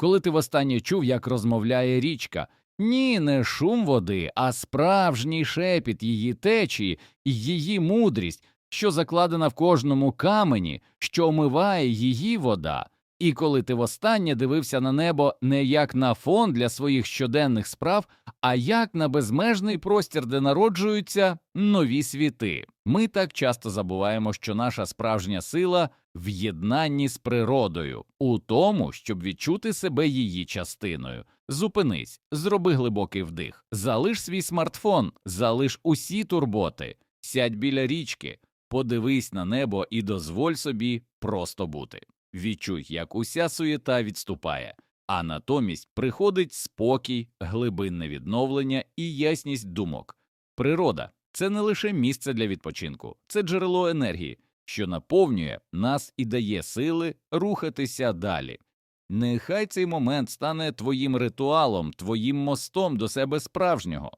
Коли ти востаннє чув, як розмовляє річка? Ні, не шум води, а справжній шепіт її течії і її мудрість, що закладена в кожному камені, що омиває її вода. І коли ти востаннє дивився на небо не як на фон для своїх щоденних справ, а як на безмежний простір, де народжуються нові світи. Ми так часто забуваємо, що наша справжня сила в єднанні з природою, у тому, щоб відчути себе її частиною. Зупинись, зроби глибокий вдих, залиш свій смартфон, залиш усі турботи, сядь біля річки, подивись на небо і дозволь собі просто бути. Відчуй, як уся суєта відступає, а натомість приходить спокій, глибинне відновлення і ясність думок. Природа це не лише місце для відпочинку, це джерело енергії, що наповнює нас і дає сили рухатися далі. Нехай цей момент стане твоїм ритуалом, твоїм мостом до себе справжнього.